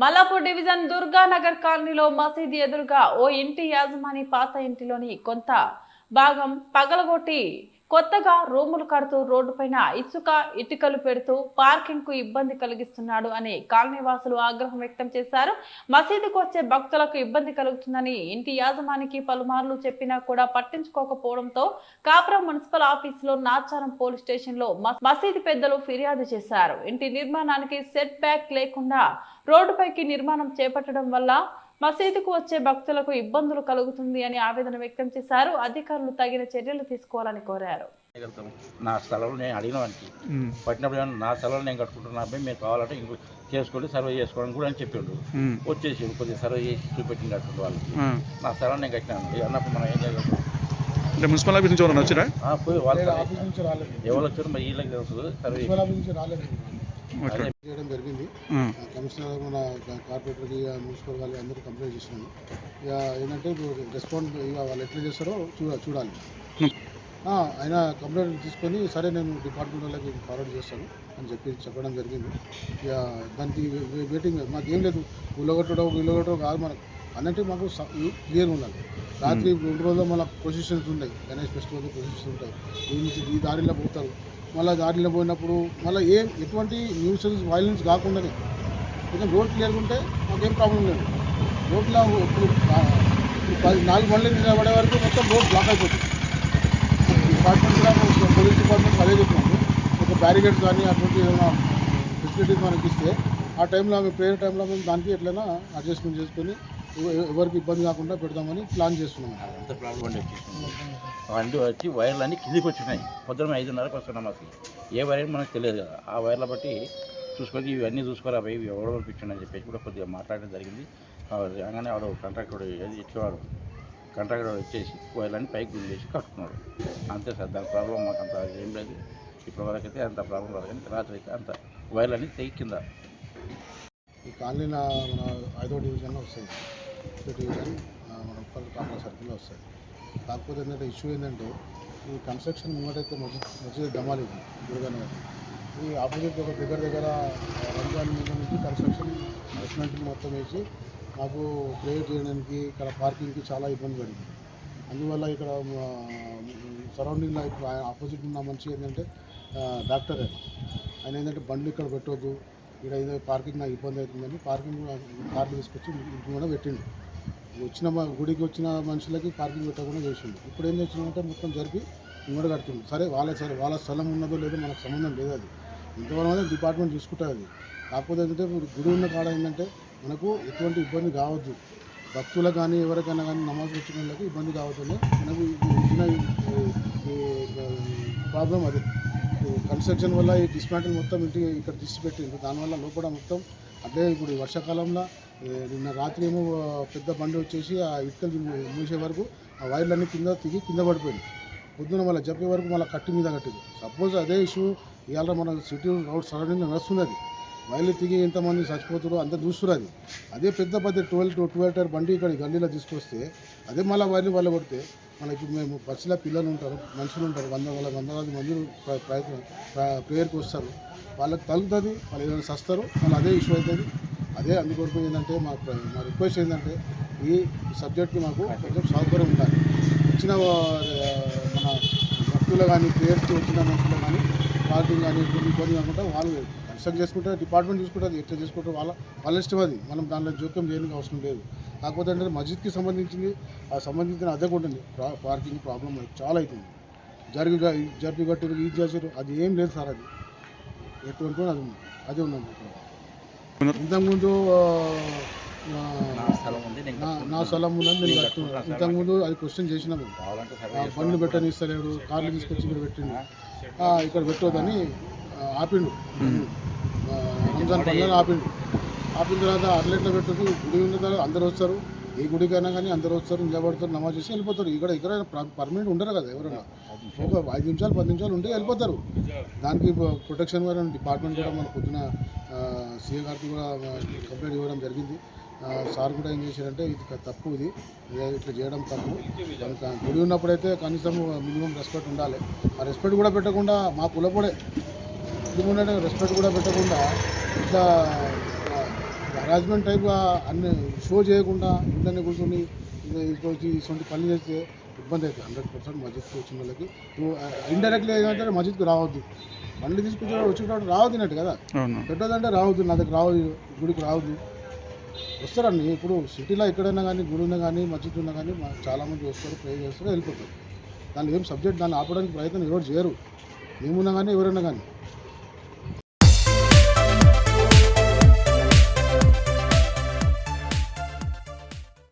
Mallapur division Durganagar కాలనీలో మసీదు ఎదురుగా ఓ ఇంటి యాజమాని పాత ఇంటిలోని కొంత భాగం పగలగొట్టి కొత్తగా రూములు కడుతూ రోడ్డుపైన ఇసుక ఇటుకలు పెడుతూ పార్కింగ్కు ఇబ్బంది కలిగిస్తున్నాడు అని కాలనీవాసులు ఆగ్రహం వ్యక్తం చేశారు. మసీదుకు వచ్చే భక్తులకు ఇబ్బంది కలుగుతుందని ఇంటి యాజమానికి పలుమార్లు చెప్పినా కూడా పట్టించుకోకపోవడంతో కాపురం మున్సిపల్ ఆఫీసులో నాచారం పోలీస్ స్టేషన్లో మసీదు పెద్దలు ఫిర్యాదు చేశారు. ఇంటి నిర్మాణానికి సెట్ బ్యాక్ లేకుండా రోడ్డుపైకి నిర్మాణం చేపట్టడం వల్ల మసీదుకు వచ్చే భక్తులకు ఇబ్బందులు కలుగుతుంది అని ఆవేదన వ్యక్తం చేశారు. అధికారులు తగిన చర్యలు తీసుకోవాలని కోరారు. నా స్థలంలో నేను అడిగిన వానికి పట్టినప్పుడు ఏమన్నా నా స్థలంలో నేను కట్టుకుంటున్నా అబ్బాయి మీరు కావాలంటే ఇంకో చేసుకోండి సర్వే చేసుకోవడం కూడా అని చెప్పిండు. వచ్చేసి కొద్దిగా సర్వే చేసి చూపెట్టినట్టు వాళ్ళకి. నా స్థలం నేను కట్టినాను. అన్నప్పుడు మనం ఏం అంటే మున్సిపల్ ఆఫీస్ నుంచి ఎవరైనా వచ్చారా? ఆ, పోయి వాళ్ళు ఆఫీస్ నుంచి రాలేదు. ఎవరు వచ్చారు మరి వీళ్ళకి తెలుసు. సర్వే చేయడం జరిగింది. కమిషనర్ మన కార్పొరేటర్కి మున్సిపల్ వాళ్ళు అందరూ కంప్లైంట్ చేసినాము ఇక ఏంటంటే రెస్పాండ్ ఇక వాళ్ళు ఎట్లా చేస్తారో చూడ చూడాలి. ఆ, ఆయన కంప్లైంట్ తీసుకొని సరే నేను డిపార్ట్మెంట్ వాళ్ళకి ఫార్వర్డ్ చేస్తాను అని చెప్పి చెప్పడం జరిగింది. ఇక దానికి వెయిటింగ్ మాకేం లేదు. ఉల్లగొట్టడం ఉల్లగొట్టడం కాదు మనకు. అన్నట్టు మాకు క్లియర్ ఉండాలి. రాత్రి రెండు రోజులు మన పొజిషన్స్ ఉన్నాయి. గణేష్ ఫెస్టివల్ పొజిషన్స్ ఉంటాయి. ఈ నుంచి ఈ దారిలో పోతారు. మళ్ళీ దారిలో పోయినప్పుడు మళ్ళీ ఏం ఎటువంటి న్యూసెన్స్ వైలెన్స్ కాకుండానే. కొంచెం రోడ్ క్లియర్గా ఉంటే మాకేం ప్రాబ్లం లేదు. రోడ్లో ఇప్పుడు పది నాలుగు బండ్లు నిలబడే వరకు మొత్తం రోడ్ బ్లాక్ అయిపోతుంది. డిపార్ట్మెంట్ కూడా పోలీస్ డిపార్ట్మెంట్ అదే చెప్తున్నాము ఒక బ్యారికేడ్స్ కానీ అటువంటి ఏమైనా ఫెసిలిటీస్ మనకి ఇస్తే ఆ టైంలో మేము ప్రేయర్ టైంలో మేము దానికి ఎట్లయినా అడ్జస్ట్మెంట్ చేసుకొని ఎవరికి ఇబ్బంది కాకుండా పెడదామని ప్లాన్ చేస్తున్నాం. అంత వండి వచ్చి వైర్లు అన్నీ కిందికి వచ్చినాయి. పొద్దున ఐదున్నరకు వస్తున్నాం అసలు ఏ వైర్ మనకు తెలియదు కదా. ఆ వైర్ల బట్టి చూసుకొని ఇవన్నీ చూసుకోరా ఇవి ఎవడో పంపించండి చెప్పేసి కూడా కొద్దిగా మాట్లాడడం జరిగింది. అనగానే వాడు కాంట్రాక్టర్ ఇచ్చేవాడు కాంట్రాక్టర్ వచ్చేసి వైర్లన్నీ పైకి గుంజేసి కట్టుకున్నాడు. అంతే సార్ దాని ప్రాబ్లం మాకు అంత ఏం లేదు. ఇప్పటి వరకు అయితే అంత ప్రాబ్లం రాదు కానీ రాత్రి అయితే అంత వైర్లన్నీ తెగి కింద. ఈ కాలనీలో మన ఐదో డివిజన్లో వస్తుంది. డివిజన్ ఆ, మన ఉప్పల్ సర్కిల్లో వస్తుంది కాకపోతే ఏంటంటే ఇష్యూ ఏంటంటే ఈ కన్స్ట్రక్షన్ ముంగటైతే మసీద్ మసీద్ దమాలి ఇది ఈ ఆపోజిట్ ఒక దగ్గర దగ్గర రంజాన్ నుంచి కన్స్ట్రక్షన్ బేస్మెంట్ మొత్తం వేసి మాకు ప్రేయర్ చేయడానికి ఇక్కడ పార్కింగ్కి చాలా ఇబ్బంది పడింది. అందువల్ల ఇక్కడ సరౌండింగ్లో ఇప్పుడు ఆపోజిట్ ఉన్న మనిషి ఏంటంటే డాక్టర్ ఆయన. ఆయన ఏంటంటే బండ్లు ఇక్కడ పెట్టవద్దు ఇక్కడ ఏదో పార్కింగ్ నాకు ఇబ్బంది అవుతుందని పార్కింగ్ కార్లు తీసుకొచ్చి ఇంటి కూడా పెట్టిండు వచ్చిన గుడికి వచ్చిన మనుషులకి పార్కింగ్ పెట్టకుండా చేసిండు ఇప్పుడు ఏం చేసినామంటే మొత్తం జరిపి ఇంకోటి కడుతుంది సరే వాళ్ళ సరే వాళ్ళ స్థలం ఉన్నదో లేదో మనకు సంబంధం లేదు అది ఇంతవరకు డిపార్ట్మెంట్ చూసుకుంటుంది అది కాకపోతే ఏంటంటే గుడి ఉన్న కాడ ఏంటంటే మనకు ఎటువంటి ఇబ్బంది కావద్దు భక్తులకు కానీ ఎవరికైనా కానీ నమాజ్ వచ్చిన వాళ్ళకి ఇబ్బంది కావద్దని మనకు ఇచ్చిన ప్రాబ్లం అదే కన్స్ట్రక్షన్ వల్ల ఈ డిస్మాంటిల్ మొత్తం ఇంటికి ఇక్కడ తీసి పెట్టింది దానివల్ల లోపల మొత్తం అదే ఇప్పుడు ఈ వర్షాకాలంలో నిన్న రాత్రి ఏమో పెద్ద బండి వచ్చేసి ఆ ఇటుకలు మూసే వరకు ఆ వైర్లన్నీ కింద తిగి కింద పడిపోయింది పొద్దున మళ్ళీ చెప్పే వరకు మళ్ళీ కట్టి మీద కట్టింది సపోజ్ అదే ఇష్యూ ఇవాళ మన సిటీ రోడ్ సరౌండింగ్ నడుస్తున్నది వైర్లు తిగి ఎంతమంది చచ్చిపోతారో అంత చూస్తున్నది అది. అదే పెద్ద పెద్ద ట్వెల్వ్ టు ట్వెల్వ్ టైర్ బండి ఇక్కడ గల్లీలో తీసుకొస్తే అదే మళ్ళీ వైర్లు వల్ల కొడితే మనకి మేము బస్సులో పిల్లలు ఉంటారు మనుషులు ఉంటారు వంద వంద వందలాది మంది ప్ర- ప్రయత్నం ప్రేయర్కి వస్తారు. వాళ్ళకి తగులుతుంది వాళ్ళు ఏదైనా సస్తారు వాళ్ళు అదే ఇష్యూ అవుతుంది. అదే అందుకొరకు ఏంటంటే మా మా రిక్వెస్ట్ ఏంటంటే ఈ సబ్జెక్ట్కి మాకు కొంచెం సౌకర్యం ఉండాలి. వచ్చిన మన భక్తులు కానీ ప్రేయర్స్కి వచ్చిన మనుషులు కానీ పార్కింగ్ కానీ కొన్ని కొన్ని కాకుండా వాళ్ళు కన్స్ట్రక్ట్ చేసుకుంటే డిపార్ట్మెంట్ చూసుకుంటుంది ఎట్లా చేసుకుంటారు వాళ్ళ వాళ్ళ ఇష్టం అది. మనం దాంట్లో జోక్యం చేయడానికి అవసరం లేదు. కాకపోతే ఏంటంటే మస్జిద్కి సంబంధించింది ఆ సంబంధించిన అదే ప్రా- పార్కింగ్ ప్రాబ్లం చాలా అవుతుంది. జరిగి జరిపి కట్టారు ఇది చేసారు అది ఏం లేదు సార్ అది. ఎటువంటి అది ఉంది. అదే ఉందండి ఇక్కడ ఇంతకుముందు నా స్థలం ఉందని నేను నేను కట్టుకున్నాను ఇంతకుముందు అది క్వశ్చన్ చేసినాము బండ్లు పెట్టనిస్తలేడు కార్లు తీసుకొచ్చి ఇక్కడ ఇక్కడ పెట్టొద్దని ఆపిండు. రంజాన్ పండుగ ఆపిండు. ఆపిన తర్వాత అర్లెట్లో పెట్టదు గుడి ఉన్న తర్వాత అందరు వస్తారు. ఏ గుడికైనా కానీ అందరు వస్తారు నిలబడతారు నమాజ్ చేసి వెళ్ళిపోతారు. ఇక్కడ ఇక్కడ పర్మనెంట్ ఉండరు కదా ఎవరైనా. ఒక ఐదు నిమిషాలు పది నిమిషాలు ఉంటే వెళ్ళిపోతారు. దానికి ప్రొటెక్షన్ కూడా డిపార్ట్మెంట్ కూడా మన పొద్దున సీఏ గారికి కూడా కంప్లైంట్ ఇవ్వడం జరిగింది. సార్ కూడా ఏం చేశారంటే ఇది తప్పు ఇది. ఇట్లా చేయడం తప్పు. గుడి ఉన్నప్పుడైతే కనీసం మినిమం రెస్పెక్ట్ ఉండాలి. ఆ రెస్పెక్ట్ కూడా పెట్టకుండా మా కులపడే ఎందుకంటే రెస్పెక్ట్ కూడా పెట్టకుండా ఇట్లా ఆ, హరాస్మెంట్ టైప్ అన్ని షో చేయకుండా ఇంట్లోనే కూర్చొని ఇది వచ్చి ఇటువంటి పనులు చేస్తే ఇబ్బంది అవుతుంది. హండ్రెడ్ పర్సెంట్ మస్జిద్కి వచ్చిన వాళ్ళకి. ఇండైరెక్ట్లీ ఏంటంటే మస్జిద్కి రావద్దు. బండి తీసుకొచ్చి వచ్చేటప్పుడు రావద్దు అన్నట్టు కదా. పెట్టదంటే రావద్దు. నా దగ్గర రావద్దు. గుడికి రావద్దు. వస్తారండి. ఇప్పుడు సిటీలో ఎక్కడైనా కానీ గుడి ఉన్నా కానీ మస్జిద్ ఉన్నా కానీ చాలామంది వస్తారు ప్రే చేస్తారు వెళ్ళిపోతారు. దాన్ని ఏం సబ్జెక్ట్ దాన్ని ఆపడానికి ప్రయత్నం ఎవరు చేయరు. మేమున్నా కానీ ఎవరైనా కానీ.